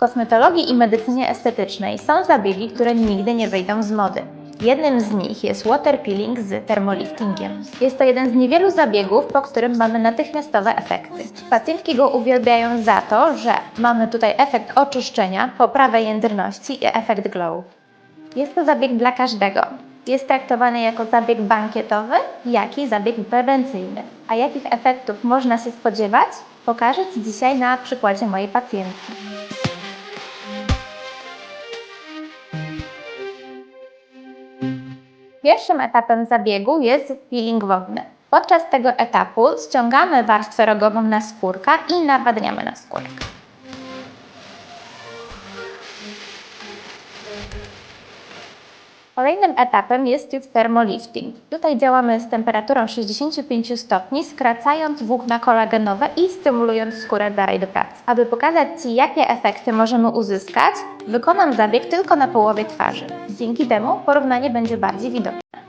kosmetologii i medycynie estetycznej są zabiegi, które nigdy nie wyjdą z mody. Jednym z nich jest water peeling z thermoliftingiem. Jest to jeden z niewielu zabiegów, po którym mamy natychmiastowe efekty. Pacjentki go uwielbiają za to, że mamy tutaj efekt oczyszczenia, poprawę jędrności i efekt glow. Jest to zabieg dla każdego. Jest traktowany jako zabieg bankietowy, jak i zabieg prewencyjny. A jakich efektów można się spodziewać, pokażę Ci dzisiaj na przykładzie mojej pacjentki. Pierwszym etapem zabiegu jest peeling wodny. Podczas tego etapu ściągamy warstwę rogową na skórka i nawadniamy na skórkę. Kolejnym etapem jest już thermolifting. Tutaj działamy z temperaturą 65 stopni, skracając włókna kolagenowe i stymulując skórę dalej do pracy. Aby pokazać Ci, jakie efekty możemy uzyskać, wykonam zabieg tylko na połowie twarzy. Dzięki temu porównanie będzie bardziej widoczne.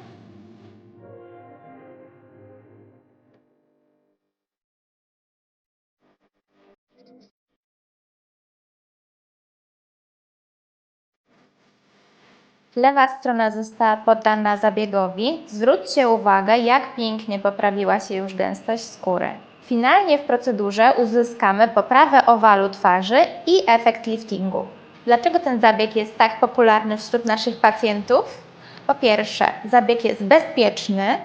Lewa strona została poddana zabiegowi. Zwróćcie uwagę, jak pięknie poprawiła się już gęstość skóry. Finalnie w procedurze uzyskamy poprawę owalu twarzy i efekt liftingu. Dlaczego ten zabieg jest tak popularny wśród naszych pacjentów? Po pierwsze, zabieg jest bezpieczny,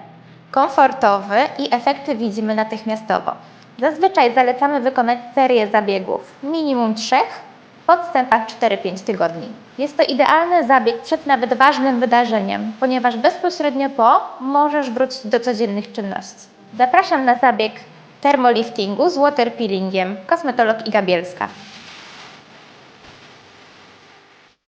komfortowy i efekty widzimy natychmiastowo. Zazwyczaj zalecamy wykonać serię zabiegów, minimum trzech, w odstępach 4-5 tygodni. Jest to idealny zabieg przed nawet ważnym wydarzeniem, ponieważ bezpośrednio po możesz wrócić do codziennych czynności. Zapraszam na zabieg termoliftingu z water peelingiem, kosmetolog Iga Bielska.